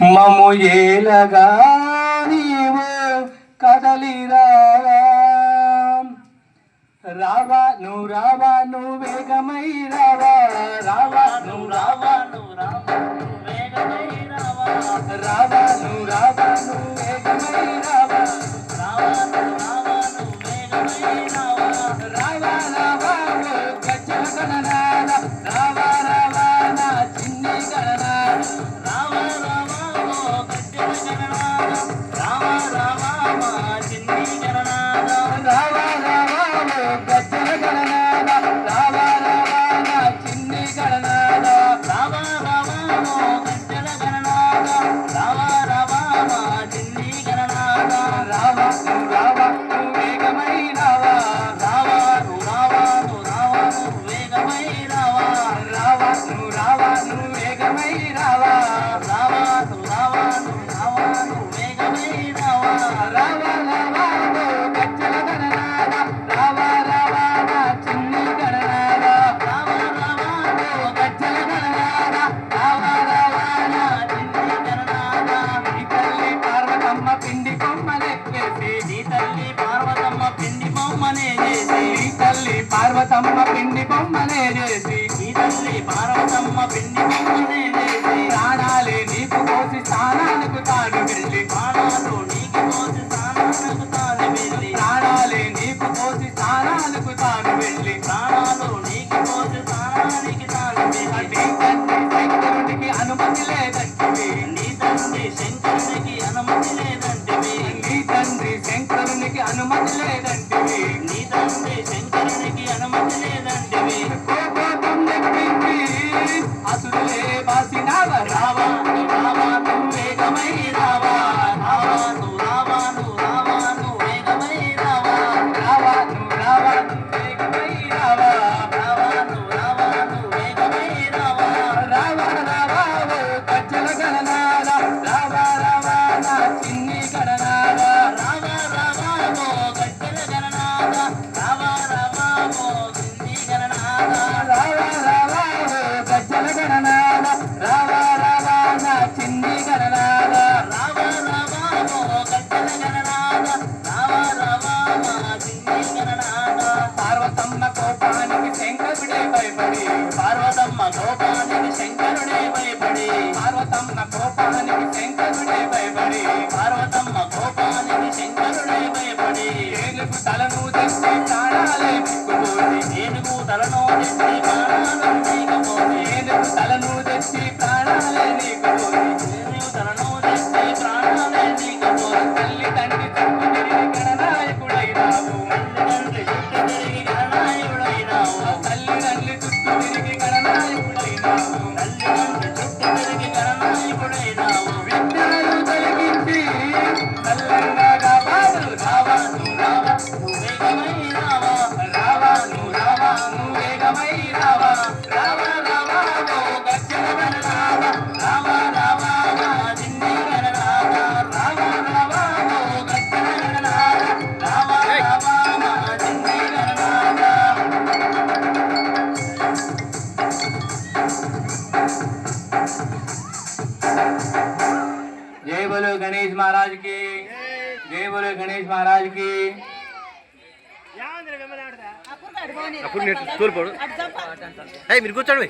మము ఏలగా నీవు కదలిరా రావా నువ్వు రావా నువ్వు వేగమై రావా. రావా నువ్వు రావా నువ్వు రావా. చేసి తల్లి పార్వతమ్మ పిండి బొమ్మనే చేసి ఈ తల్లి పార్వతమ్మ పిండి బొమ్మనే చేసి ప్రాణాలే నీకు కోసి స్థానాలకు తాను వెళ్ళి ప్రాణాలు నీకు కోసి స్థానాలకు తాను వెళ్ళి ప్రాణాలే నీకు కోసి స్థానాలకు తాను లేదంటే నీ తండ్రి శంకరునికి అనుమతి లేదంటే నీ తండ్రి శంకరునికి అనుమతి లేదంటే నీ తండ్రి పార్వతమ్మ కోపానికి శంకరుడే భయపడి. పార్వతమ్మ కోపానికి శంకరుడే భయపడి. పార్వతమ్మ కోపానికి శంకరుడే భయపడి. పార్వతమ్మ కోపానికి శంకరుడే భయపడి. ఏనుగు తలను తెచ్చి ప్రాణాలే పిక్కుపోయి ఏనుగు తలను తెచ్చి ప్రాణాలు నీకపోయి ఏనుగు తలను తెచ్చి ప్రాణాలే నీకపోయి जय बोलो गणेश महाराज की जय बोलो गणेश महाराज की అప్పుడు నేను తోలిపోడు మీరు కూర్చోండి